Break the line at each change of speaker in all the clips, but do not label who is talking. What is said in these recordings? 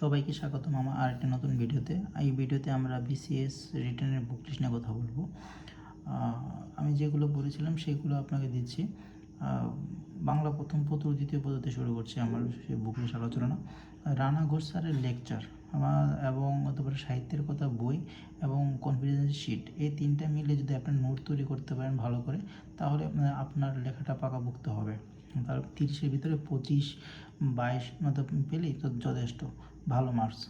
সবাইকে স্বাগতম আমার আরেকটি নতুন ভিডিওতে। এই ভিডিওতে আমরা বিসিএস রিটার্নের বুক লিস্ট নিয়ে কথা বলব। আমি যেগুলো বলেছিলাম সেগুলো আপনাকে দিচ্ছি। বাংলা প্রথম পত্র দ্বিতীয় পদ্ধতি শুরু করছি আমার সেই বুক লিস্ট আলোচনা। রানা ঘোষ স্যারের লেকচার আমার এবং তারপরে সাহিত্যের কথা বই এবং কনফিডেন্স শিট এই তিনটা মিলে যদি আপনার নোট তৈরি করতে পারেন ভালো করে, তাহলে আপনার লেখাটা পাকাভুক্ত হবে। তার তিরিশের ভিতরে পঁচিশ, বাইশ মতো পেলেই তো যথেষ্ট। ভালো মার্কস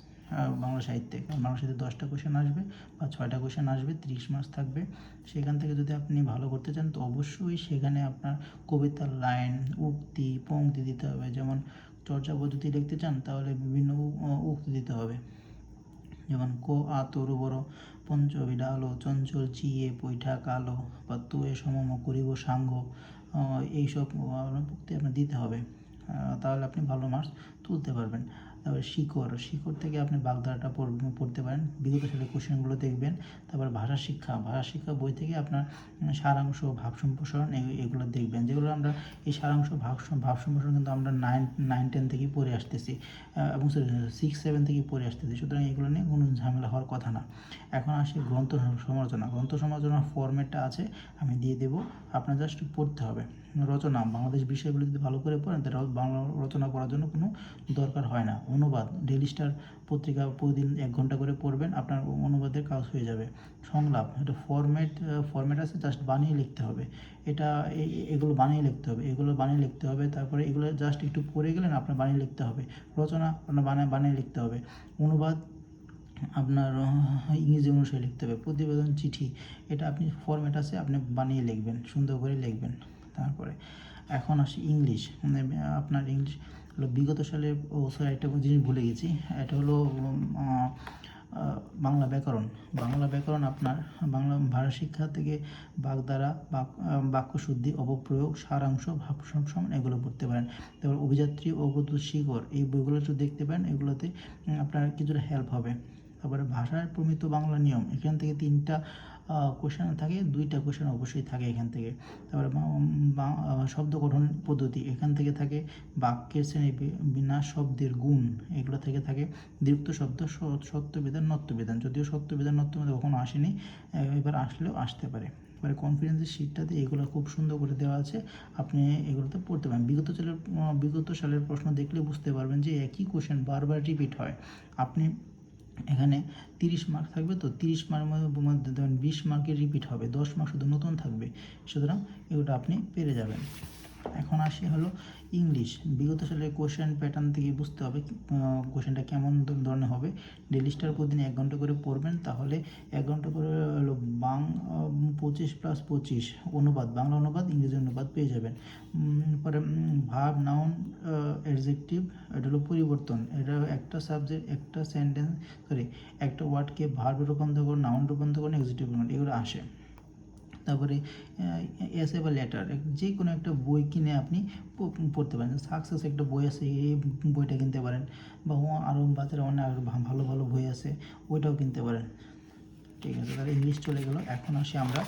বাংলা সাহিত্যে। বাংলা সাহিত্যে দশটা কোশ্চেন আসবে বা ছয়টা কোশ্চেন আসবে, ত্রিশ মার্কস থাকবে। সেখান থেকে যদি আপনি ভালো করতে চান, তো অবশ্যই সেখানে আপনার কবিতার লাইন উক্তি পংক্তি দিতে হবে। যেমন চর্চা পদ্ধতি লিখতে চান, তাহলে বিভিন্ন উক্তি দিতে হবে। যেমন, কো, আ তরু বড় পঞ্চ, বিড়ালো, চঞ্চল চিয়ে পৈঠা, কালো, বা তুয়ে সমম করিব, সাঙ্গ। এইসব আপনার আপনার দিতে হবে। তাহলে আপনি ভালো মার্কস তুলতে পারবেন। তারপরে শিকড় শিকড় থেকে আপনি বাগধারাটা পড়- পড়তে পারেন। বিগত সালের কোশ্চেনগুলো দেখবেন। তারপর ভাষা শিক্ষা ভাষা শিক্ষা বই থেকে আপনার সারাংশ, ভাব সম্প্রসারণ এগুলো দেখবেন। যেগুলো আমরা, এই সারাংশ, ভাব ভাব সম্প্রসারণ কিন্তু আমরা নাইন নাইন টেন থেকেই পড়ে আসতেছি। এবং সিক্স সেভেন থেকেই পড়ে আসতেছি। সুতরাং এগুলো নিয়ে কোনো ঝামেলা হওয়ার কথা না। এখন আসে গ্রন্থ সমালোচনা। গ্রন্থ সমালোচনার ফরম্যাটটা আছে, আমি দিয়ে দেবো। আপনার জাস্ট পড়তে হবে। রচনা, বাংলাদেশ বিষয়গুলো যদি ভালো করে পড়েন, তাহলে বাংলা রচনা পড়ার জন্য কোনো দরকার হয় না। অনুবাদ ডেলি স্টার পত্রিকা প্রতিদিন এক ঘণ্টা করে পড়বেন, আপনার অনুবাদের কাজ হয়ে যাবে। সংলাপ, এটা ফরম্যাট ফরম্যাট আছে জাস্ট বানিয়ে লিখতে হবে। এটা এগুলো বানিয়ে লিখতে হবে, এগুলো বানিয়ে লিখতে হবে, তারপরে এগুলো জাস্ট একটু পড়ে গেলেন, আপনার বানিয়ে লিখতে হবে। রচনা আপনার বানিয়ে বানিয়ে লিখতে হবে। অনুবাদ আপনার ইংরেজি অনুসারে লিখতে হবে। প্রতিবেদন চিঠি, এটা আপনি ফরম্যাট আছে, আপনি বানিয়ে লিখবেন, সুন্দর করে লিখবেন। তারপরে এখন আসি ইংলিশ মানে আপনার ইংলিশ হলো বিগত ও সরি একটা জিনিস ভুলে গেছি এটা হলো বাংলা ব্যাকরণ। বাংলা ব্যাকরণ আপনার বাংলা ভাষা শিক্ষা থেকে বাগধারা বাক- আহ, বাক্যশুদ্ধি অপপ্রয়োগ সারাংশ ভাব এগুলো পড়তে পারেন। তারপর অভিযাত্রী অবধূত শিকড় এই বইগুলো একটু দেখতে পারেন এগুলোতে আপনার কিছুটা হেল্প হবে। তারপরে ভাষার প্রমিত বাংলা নিয়ম এখান থেকে তিনটা কোশ্চেন থাকে, দুইটা কোশ্চেন অবশ্যই থাকে এখান থেকে। তারপরে শব্দ গঠন পদ্ধতি এখান থেকে থাকে, বাক্যের শ্রেণি বিনা শব্দের গুণ এগুলো থেকে থাকে দীপ্ত শব্দ সত্যবিধান নত্যবিধান যদিও সত্যবিধান নত্যবিধান কখনো আসেনি এবার আসলেও আসতে পারে। এবারে কনফিডেন্সের শিটটাতে এগুলো খুব সুন্দর করে দেওয়া আছে, আপনি এগুলোতে পড়তে পারেন। বিগত সালের বিগত সালের প্রশ্ন দেখলে বুঝতে পারবেন যে একই কোশ্চেন বারবার রিপিট হয়। আপনি এখানে তিরিশ মার্ক থাকবে, তো তিরিশ মার্কের মধ্যে ধরেন বিশ মার্কের রিপিট হবে, দশ মার্ক শুধু নতুন থাকবে, সুতরাং এগুলো আপনি পেরে যাবেন। এখন আসি হলো ইংলিশ বিগত সালের কোশ্চেন প্যাটার্ন থেকে বুঝতে হবে কোশ্চেনটা কেমন ধরনের হবে। ডেলি স্টার প্রতিদিন এক ঘণ্টা করে পড়বেন, তাহলে এক ঘণ্টা করে হলো বাং পঁচিশ প্লাস পঁচিশ। অনুবাদ, বাংলা অনুবাদ, ইংরেজি অনুবাদ পেয়ে যাবেন। পরে ভাব নাউন অ্যাডজেক্টিভ এটা হলো পরিবর্তন। এটা একটা সাবজেক্ট একটা সেন্টেন্স সরি একটা ওয়ার্ডকে ভার্বে রূপান্তর করুন নাউন রূপান্তর করুন এক্সিটিভ এগুলো আসে। তারপরে এসে বা লেটার যে কোনো একটা বই কিনে আপনি পড়তে পারেন। সাকসেস একটা বই আছে, এই বইটা কিনতে পারেন বা আরও বাজারে অনেক ভালো ভালো বই আছে, ওইটাও কিনতে পারেন। ঠিক আছে, তাহলে ইংলিশ চলে গেল। এখন আসি আমরা,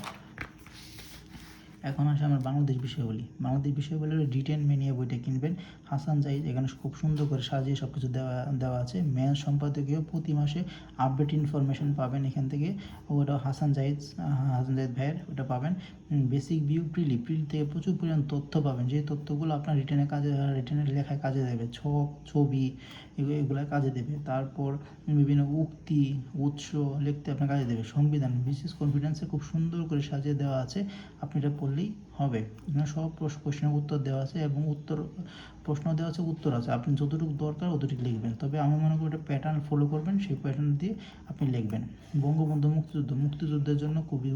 এখন আসে আমরা বাংলাদেশ বিষয়গুলি বাংলাদেশ বিষয়গুলি রিটেন মেনিয়া বইটা কিনবেন। হাসান জাহিদ এখানে খুব সুন্দর করে সাজিয়ে সব কিছু দেওয়া দেওয়া আছে। মেয়াদ সম্পাদকীয় প্রতি মাসে আপডেট ইনফরমেশন পাবেন এখান থেকে। ওটা হাসান জাহিদ হাসান জাহিদ ভাইয়ের ওটা পাবেন। বেসিক ভিউ প্রিলি প্রিলি থেকে প্রচুর পরিমাণ তথ্য পাবেন। যে তথ্যগুলো আপনার রিটেনের কাজে রিটার্নের লেখায় কাজে দেবে, ছক, ছবি এগুলো কাজে দেবে। তারপর বিভিন্ন উক্তি, উৎস লিখতে আপনার কাজে দেবে। সংবিধান, বিশেষ কনফিডেন্সে খুব সুন্দর করে সাজিয়ে দেওয়া আছে। আপনি এটা পড়লেই হবে। সব কোশ্চেনের উত্তর দেওয়া আছে এবং উত্তর প্রশ্ন দেওয়া আছে, উত্তর আছে। আপনি যতটুকু দরকার অতটুকু লিখবেন। তবে আমি মনে করি একটা প্যাটার্ন ফলো করবেন, সেই প্যাটার্ন দিয়ে আপনি লিখবেন। বঙ্গবন্ধু মুক্তিযুদ্ধ, মুক্তিযুদ্ধের জন্য খুবই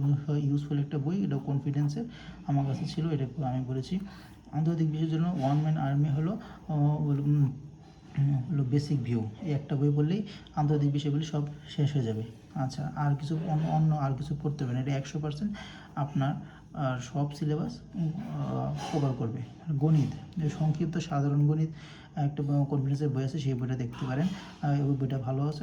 ইউজফুল একটা বই। এটা কনফিডেন্সের আমার কাছে ছিল, এটা আমি বলেছি আন্তর্জাতিক বিষয়ের জন্য ওয়ান ম্যান আর্মি হলো হলো বেসিক ভিউ এই একটা বই বললেই আন্তর্জাতিক বিষয়গুলি সব শেষ হয়ে যাবে। আচ্ছা আর কিছু অন্য অন্য আর কিছু পড়তে হবে না। এটা একশো পার্সেন্ট আপনার আহ, সব সিলেবাস কভার করবে। গণিত যে সংক্ষিপ্ত সাধারণ গণিত একটা কনফিডেন্সের বই আছে সেই বইটা দেখতে পারেন। ওই বইটা ভালো আছে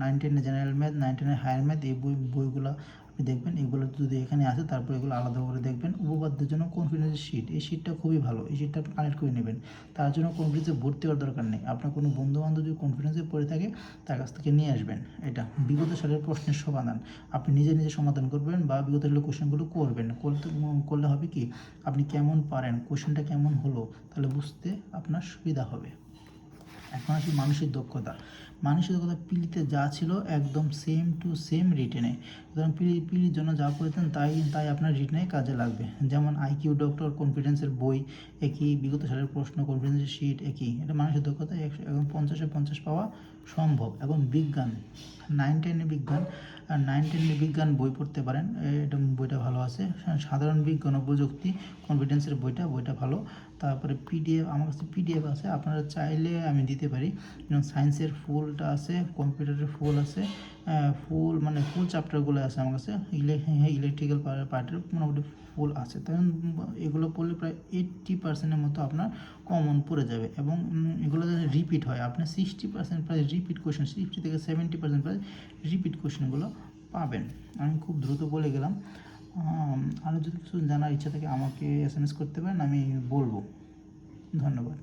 নাইন টেনের জেনারেল ম্যাথ নাইন টেনের হায়ার ম্যাথ এই বই বইগুলো আপনি দেখবেন এগুলো যদি এখানে আসে, তারপর এগুলো আলাদা করে দেখবেন। উপপাদ্যের জন্য কনফিডেন্সের শিট এই শিটটা খুবই ভালো। এই শিটটা আপনি কানেক্ট করে নেবেন। তার জন্য কনফিডেন্সে ভর্তি হওয়ার দরকার নেই। আপনার কোনো বন্ধু বান্ধব যদি কনফিডেন্সে পড়ে থাকে, তার কাছ থেকে নিয়ে আসবেন। এটা বিগত সালের প্রশ্নের সমাধান। আপনি নিজে নিজে সমাধান করবেন বা বিগত সালের কোশ্চেনগুলো করবেন। করতে, করলে হবে কি? আপনি কেমন পারেন? কোশ্চেনটা কেমন হলো? তাহলে বুঝতে আপনার সুবিধা হবে। এখন আসি মানসিক দক্ষতা। মানসিক দক্ষতা পিলিতে যা ছিল একদম সেম টু সেম রিটেনে সুতরাং পিলি, পিলির জন্য যা পড়েছেন তাই তাই আপনার রিটেনে কাজে লাগবে। যেমন আইকিউ ডক্টর কনফিডেন্সের বই, একই বিগত সালের প্রশ্ন কনফিডেন্সের শিট একই। এটা মানসিক দক্ষতা একশো, এবং পঞ্চাশে পঞ্চাশ পাওয়া সম্ভব। এবং বিজ্ঞান নাইন টেনের বিজ্ঞান, আর নাইন টেনের বিজ্ঞান বই পড়তে পারেন। এটা বইটা ভালো আছে। সাধারণ বিজ্ঞান ও প্রযুক্তি কনফিডেন্সের বইটা বইটা ভালো। তারপরে পিডিএফ আমার কাছে পিডিএফ আছে। আপনারা চাইলে আমি দিতে পারি। সায়েন্সের ফুলটা আছে, কম্পিউটারের ফুল আছে ফুল মানে ফুল চ্যাপ্টারগুলো আছে আমার কাছে। ইলেকট্রিক্যাল পার্টের মোটামুটি ফুল আছে। তাই এগুলো পড়লে প্রায় এইট্টি পার্সেন্টের মতো আপনার কমন পড়ে যাবে এবং এগুলো যদি রিপিট হয় আপনার সিক্সটি পার্সেন্ট প্রায় রিপিট কোশ্চেন সিক্সটি থেকে সেভেন্টি পার্সেন্ট প্রায় রিপিট কোশ্চেনগুলো পাবেন। আমি খুব দ্রুত বলে গেলাম। আরও যদি কিছু জানার ইচ্ছা থাকে, আমাকে এস এম এস করতে পারেন, আমি বলব। ধন্যবাদ।